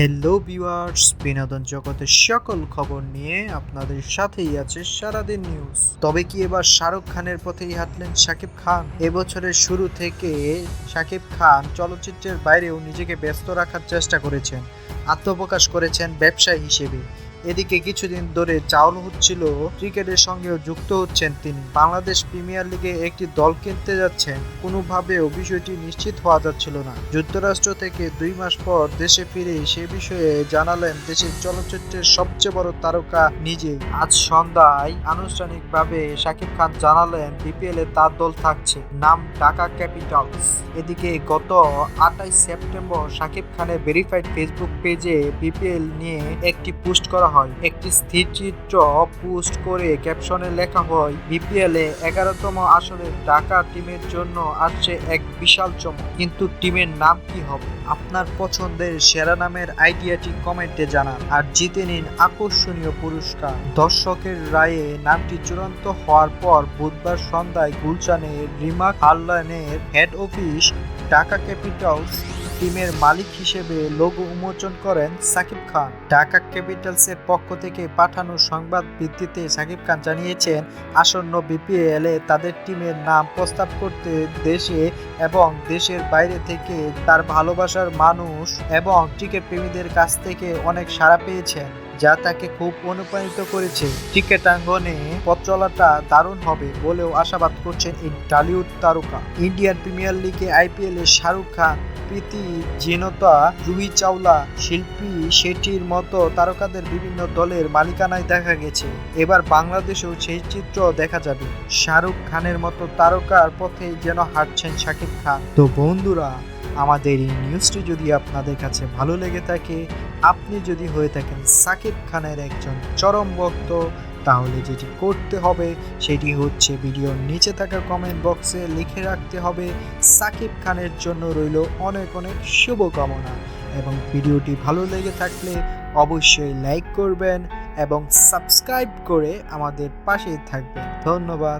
Hello viewers বিনোদন জগতের সকল খবর নিয়ে আপনাদের সাথেই আছে সারাদিন নিউজ তবে কি এবার শাহরুখ খানের পথেই হাঁটলেন শাকিব খান? এবছরের শুরু থেকে শাকিব খান চলচ্চিত্রের বাইরেও নিজেকে ব্যস্ত রাখার চেষ্টা করেছেন, আত্মপ্রকাশ করেছেন ব্যবসায়ী হিসেবে। এদিকে কিছুদিন ধরে চাউল হচ্ছিল, ক্রিকেটের সঙ্গেও যুক্ত হচ্ছেন তিনি। বাংলাদেশ প্রিমিয়ার লিগে একটি দল কিনতে যাচ্ছেন কোনোভাবেও বিষয়টি নিশ্চিত হওয়া যাচ্ছিল না। যুক্তরাষ্ট্র থেকে দুই মাস পর দেশে ফিরে সে বিষয়ে জানালেন, দেশের চলচ্চিত্রের সবচেয়ে বড় তারকা নিজে। আজ সন্ধ্যায় আনুষ্ঠানিকভাবে শাকিব খান জানালেন, বিপিএল এ তার দল থাকছে। নাম ঢাকা ক্যাপিটালস। এদিকে গত আটাইশ সেপ্টেম্বর শাকিব খানের ভেরিফাইড ফেসবুক পেজে বিপিএল নিয়ে একটি পোস্ট করা হয়। একটি স্থিরচিত্র পোস্ট করে ক্যাপশনে লেখা হয় বিপিএল এগারোতম আসরে ঢাকা টিমের জন্য আসছে এক বিশাল চমক। কিন্তু টিমের নাম কি হবে? আপনার পছন্দের সেরা নামের আইডিয়াটি কমেন্টে জানান আর জিতে নিন আকর্ষণীয় পুরস্কার। দর্শকের রায়ে নামটি চূড়ান্ত হওয়ার পর বুধবার সন্ধ্যায় গুলশানে রিমাক হারলানের হেড অফিস ঢাকা ক্যাপিটালস টিমের মালিক হিসেবে লোগো উন্মোচন করেন সাকিব খান। ঢাকা ক্যাপিটালসের পক্ষ থেকে পাঠানো সংবাদ ভিত্তিতে সাকিব খান জানিয়েছেন, আসন্ন বিপিএল এ তাদের টিমের নাম প্রস্তাব করতে দেশে এবং দেশের বাইরে থেকে তার ভালোবাসার মানুষ এবং ক্রিকেট প্রেমীদের কাছ থেকে অনেক সাড়া পেয়েছেন। যা তাকে খুব অনুপ্রাণিত করেছে। ক্রিকেটাঙ্গনে পথ চলাটা দারুণ হবে বলেও আশাবাদ করছেন এই টালিউড তারকা। ইন্ডিয়ান প্রিমিয়ার লিগে আইপিএল শাহরুখ খান, প্রীতি জিনতা, রুহি চাওলা, শিল্পী শেঠির মতো তারকাদের বিভিন্ন দলের মালিকানায় দেখা গেছে। এবার বাংলাদেশেও সেই চিত্র দেখা যাবে। শাহরুখ খানের মতো তারকার পথে যেন হাঁটছেন শাকিব খান। তো বন্ধুরা, আমাদের এই নিউজটি যদি আপনাদের কাছে ভালো লেগে থাকে আপনি যদি হয়ে থাকেন সাকিব খানের একজন চরম ভক্ত, তাহলে যেটি করতে হবে সেটি হচ্ছে ভিডিওর নিচে থাকা কমেন্ট বক্সে লিখে রাখতে হবে, সাকিব খানের জন্য রইল অনেক অনেক শুভকামনা। এবং ভিডিওটি ভালো লেগে থাকলে অবশ্যই লাইক করবেন এবং সাবস্ক্রাইব করে আমাদের পাশেই থাকবেন। ধন্যবাদ।